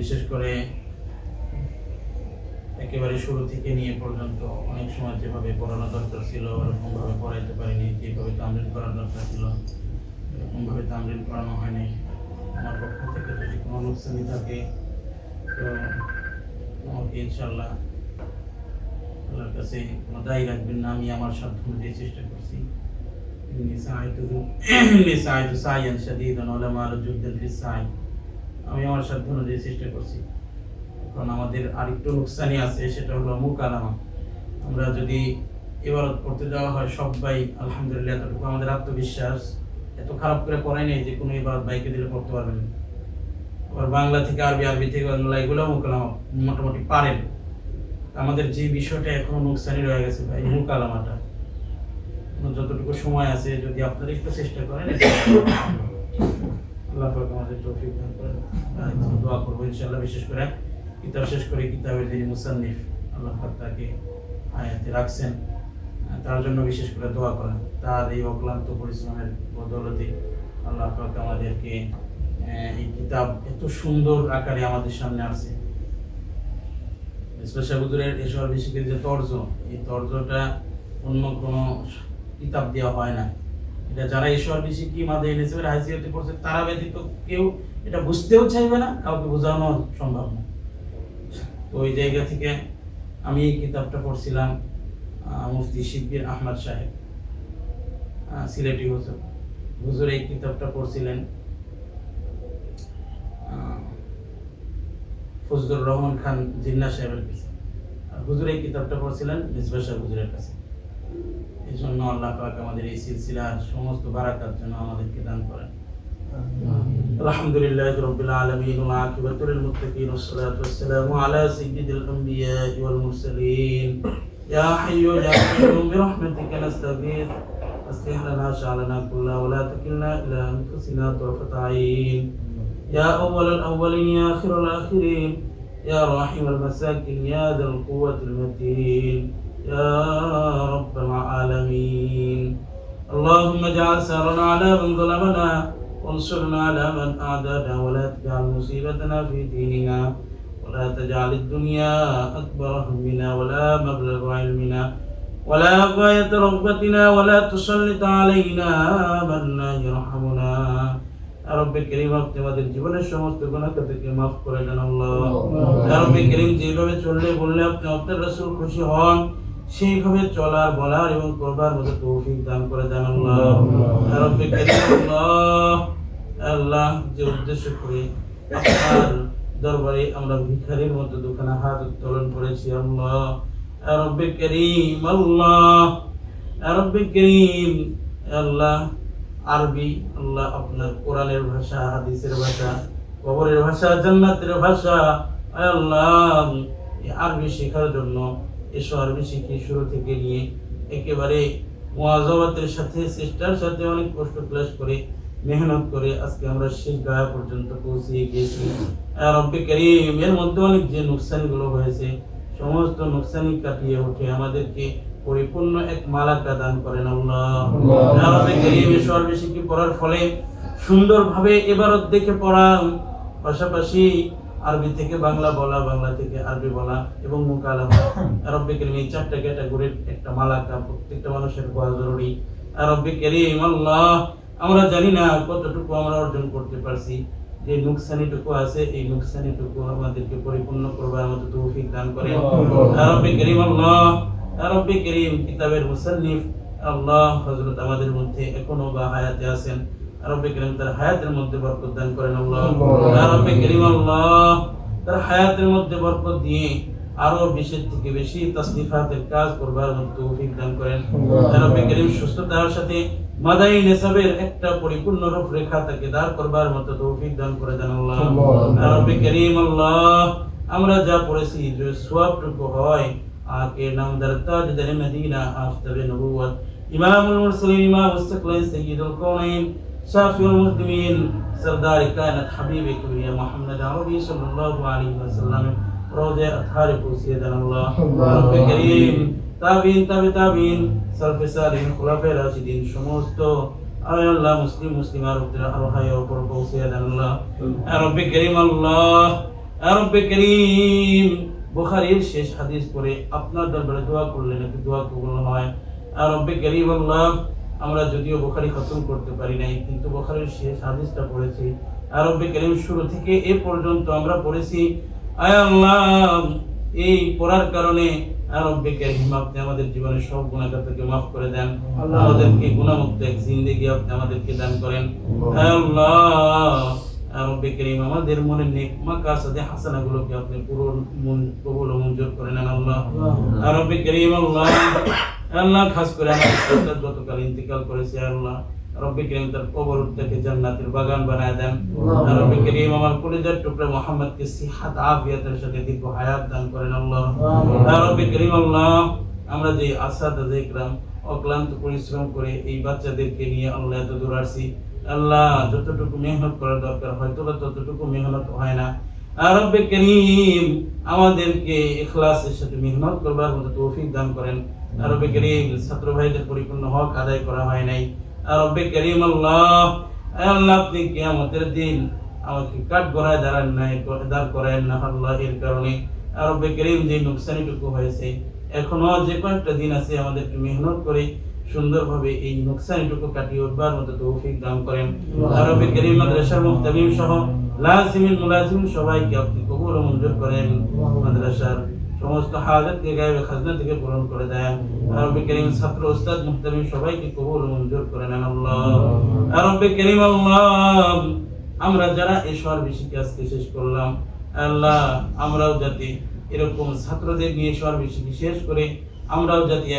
বিশেষ করে একেবারে শুরু থেকে নিয়ে পর্যন্ত অনেক সময় যেভাবে পড়ানো দরকার ছিল ওরকমভাবে পড়াইতে পারিনি যেভাবে তামরিন করার দরকার ছিল এরকমভাবে তামরিন করানো হয়নি আমার পক্ষ থেকে যদি কোনো অনুষ্ঠানই থাকে তো আমাকে ইনশাল্লাহ আল্লাহর কাছে কোনো দায়ী রাখবেন না আমি আমার সাধ্য অনুযায়ী চেষ্টা করছি إني سعيت إني سعيت سعيا شديدا ولما رجل في السعي আমি আমার সাধ্য অনুযায়ী চেষ্টা করছি। এখন আমাদের আরেকটু লোকসানি আছে, সেটা হলো মুকালামা আমরা যদি এবারত পড়তে যাওয়া হয় সবাই, আলহামদুলিল্লাহ এতটুকু আমাদের আত্মবিশ্বাস। এত খারাপ করে পড়াই নেই যে কোনো এবার বাইকে দিলে পড়তে পারবেন। আবার বাংলা থেকে আরবি আরবি থেকে বাংলা এগুলো মুকালামা মোটামুটি পারেন। আমাদের যে বিষয়টা এখনও নুকসানি রয়ে গেছে ভাই মুকালামাটা যতটুকু সময় আছে, যদি আপনারা একটু চেষ্টা করেন আল্লাহ আমাদের তৌফিক দোয়া করব ইনশাআল্লাহ, বিশেষ করে কিতাব শেষ করে কিতাবের যিনি মুসান্নিফ, আল্লাহ পাক তাকে আয়াতে রাখছেন। তার জন্য বিশেষ করে দোয়া করেন তার এই অক্লান্ত পরিশ্রমের বদলতে আল্লাহ পাক আমাদেরকে এই কিতাব এত সুন্দর আকারে আমাদের সামনে আসছে স্পেশাল হুজুরের এসব বিশেষের যে তর্জ, এই তর্জটা অন্য কোনো কিতাব দেওয়া হয় না। এটা যারা বেশি কি মাদে এনেছে হাইসিয়াতে পড়ছে তারা ব্যতীত কেউ এটা বুঝতেও চাইবে না, কাউকে বোঝানো সম্ভব না। তো ওই জায়গা থেকে আমি এই কিতাবটা পড়ছিলাম মুফতি শিব্বির আহমদ সাহেব সিলেটি হুজুর। হুজুর এই কিতাবটা পড়ছিলেন ফজলুর রহমান খান জিন্না সাহেবের কাছে। হুজুর এই কিতাবটা পড়ছিলেন মিসবা হুজুরের কাছে। এই জন্য আল্লাহ পাক আমাদের এই সিলসিলার সমস্ত বারাকাত যেন আমাদেরকে দান করেন الحمد لله رب العالمين والعاقبة للمتقين والصلاة والسلام على سيد الأنبياء والمرسلين يا حي يا قيوم برحمتك نستغيث أصلح لنا شأننا كله ولا تكلنا إلى أنفسنا طرفة عين يا أول الأولين يا آخر الآخرين يا راحم المساكين يا ذا القوة المتين يا رب العالمين اللهم اجعل سارنا على من ظلمنا وانصرنا على من أعدانا ولا تجعل مصيبتنا في ديننا ولا تجعل الدنيا أكبر همنا ولا مبلغ علمنا ولا غاية رغبتنا ولا تسلط علينا من لا يرحمنا يا رب كريم আপনি আমাদের জীবনের সমস্ত গুনাহকে থেকে মাফ করে দেন আল্লাহ ইয়া রব করিম যেভাবে চললে বললে আপনি আপনার রাসূল খুশি হন সেইভাবে চলার বলার এবং করবার মতো তৌফিক দান করে দেন আল্লাহ। আল্লাহ যে উদ্দেশ্য করে আপনার দরবারে আমরা ভিখারির মতো দুখানা হাত উত্তোলন করেছি আল্লাহ। ইয়া রব করিম আল্লাহ ইয়া রব করিম। আল্লাহ আরবি আল্লাহ আপনার কোরআনের ভাষা হাদিসের ভাষা কবরের ভাষা জান্নাতের ভাষা। আল্লাহ আরবি শেখার জন্য এসব আরবি শিখে শুরু থেকে নিয়ে একেবারে সাথে চেষ্টার সাথে অনেক কষ্ট ক্লাস করে মেহনত করে আজকে আমরা শেষ গায়া পর্যন্ত পৌঁছে গিয়েছি। রব্বে করিম এর মধ্যে অনেক যে নুকসানগুলো হয়েছে সমস্ত নুকসানি কাটিয়ে উঠে আমাদেরকে পরিপূর্ণ এক মালাকা দান করেন আল্লাহ। পড়ার ফলে সুন্দরভাবে এবারত দেখে পড়া পাশাপাশি আরবি থেকে বাংলা বলা বাংলা থেকে আরবি বলা এবং মুকালামা। আরবি করিম এই চারটা ক্যাটাগরির একটা মালাকা প্রত্যেকটা মানুষের হওয়া জরুরি। আরবি করিম আল্লাহ আমরা জানি না কতটুকু আমরা অর্জন করতে পারছি। যে নুকসানিটুকু আছে এই নুকসানিটুকু আমাদেরকে পরিপূর্ণ করবার মতো তৌফিক দান করে আরবি করিম আল্লাহ আরবি করিম কিতাবের মুসান্নিফ আল্লাহ হযরত আমাদের মধ্যে এখনও বা হায়াতে আছেন। রব্বে করিম তার হায়াতের মধ্যে বরকত দান করেন আল্লাহ। রব্বে করিম আল্লাহ তার হায়াতের মধ্যে বরকত দিয়ে আরও বেশি থেকে বেশি তাসনিফাতের কাজ করবার তৌফিক দান করেন। রব্বে করিম সুস্থতার সাথে মাদাই নেসাবের একটা পরিপূর্ণ রূপরেখা তাকে দাঁড় করবার মতো তৌফিক দান করে দেন আল্লাহ। রব্বে করিম আল্লাহ আমরা যা পড়েছি যে সওয়াবটুকু হয় আকে নামদার তাজদার মদিনা আফতাবে নবুয়ত ইমামুল মুরসালিন ইমাম মুস্তাকলিন সাইয়্যিদুল কাউনাইন شافي المسلمين سردار كانت حبيبك يا محمد عربي صلى الله عليه وسلم روضة أطهار سيدنا الله رب كريم তাবিন তাবে তাবিন সালফে সালিন খোলাফে রাশিদিন সমস্ত আয় আল্লাহ মুসলিম মুসলিম আরবদের আরো হায় ওপর পৌঁছে দেন আল্লাহ রব্বে করিম আল্লাহ রব্বে করিম বুখারীর শেষ হাদিস পড়ে আপনার দরবারে দোয়া করলে নাকি দোয়া কবুল হয় আর রব্বে করিম আল্লাহ আমরা যদিও বোখারি খতম করতে পারি নাই কিন্তু বোখারির শেষ হাদিসটা পড়েছি। আরব্য রব্বে শুরু থেকে এ পর্যন্ত আমরা পড়েছি এই পড়ার কারণে আর রব্বে করিম আপনি আমাদের জীবনের সব গুণাগারকে মাফ করে দেন। আমাদেরকে গুণামুক্ত এক জিন্দেগি আপনি আমাদেরকে দান করেন। আল্লাহ। রব্বে করিম আমাদের মনে নেক মাকাসাদে হাসানাগুলোকে আপনি পুরো মন কবুল মঞ্জুর করে নেন আল্লাহ। রব্বে করিম আল্লাহ। আল্লাহ খাস করে আমার গতকাল ইন্তেকাল করেছে আল্লাহ। রব্বে করিম তার কবর থেকে জান্নাতের বাগান বানায় দেন। রব্বে করিম আমার কলিজার টুকরা মোহাম্মদকে সিহাত আফিয়াতের সাথে দীর্ঘ হায়াত দান করেন আল্লাহ। রব্বে করিম আল্লাহ আমরা যে আসাদ অক্লান্ত পরিশ্রম করে এই বাচ্চাদেরকে নিয়ে আল্লাহ এত দূর আসছি। আল্লাহ যতটুকু মেহনত করার দরকার হয়তো বা ততটুকু মেহনত হয় না। রব্বে করিম আমাদেরকে ইখলাসের সাথে মেহনত করবার মতো তৌফিক দান করেন। রব্বে করিম ছাত্র ভাইদের পরিপূর্ণ হক আদায় করা হয় নাই। রব্বে করিম আল্লাহ আল্লাহ আপনি কিয়ামতের দিন আমাকে কাঠ গড়ায় দাঁড়ান নাই দাঁড় করায় না আল্লাহ এর কারণে রব্বে করিম যে নুকসানিটুকু হয়েছে এখনও যে কয়েকটা দিন আছে আমাদেরকে মেহনত করে সুন্দরভাবে এই নুকসানিটুকু কাটিয়ে উঠবার মতো তৌফিক দান করেন। আর রব্বে করিম মাদ্রাসার মুহতামিম সহ লাজিমিন মুলাজিম সবাইকে আপনি কবুল মঞ্জুর করেন। মাদ্রাসার সমস্ত হাজাতকে গায়েবে খাজনা থেকে পূরণ করে দেন। আর রব্বে করিম ছাত্র ওস্তাদ মুহতামিম সবাইকে কবুল মঞ্জুর করে নেন আল্লাহ। আর রব্বে করিম আল্লাহ, আমরা যারা এই শহর বেশিকে আজকে শেষ করলাম, আল্লাহ আমরাও যাতে এরকম ছাত্রদের নিয়ে শহর বেশিকে শেষ করে আমরাও যাতে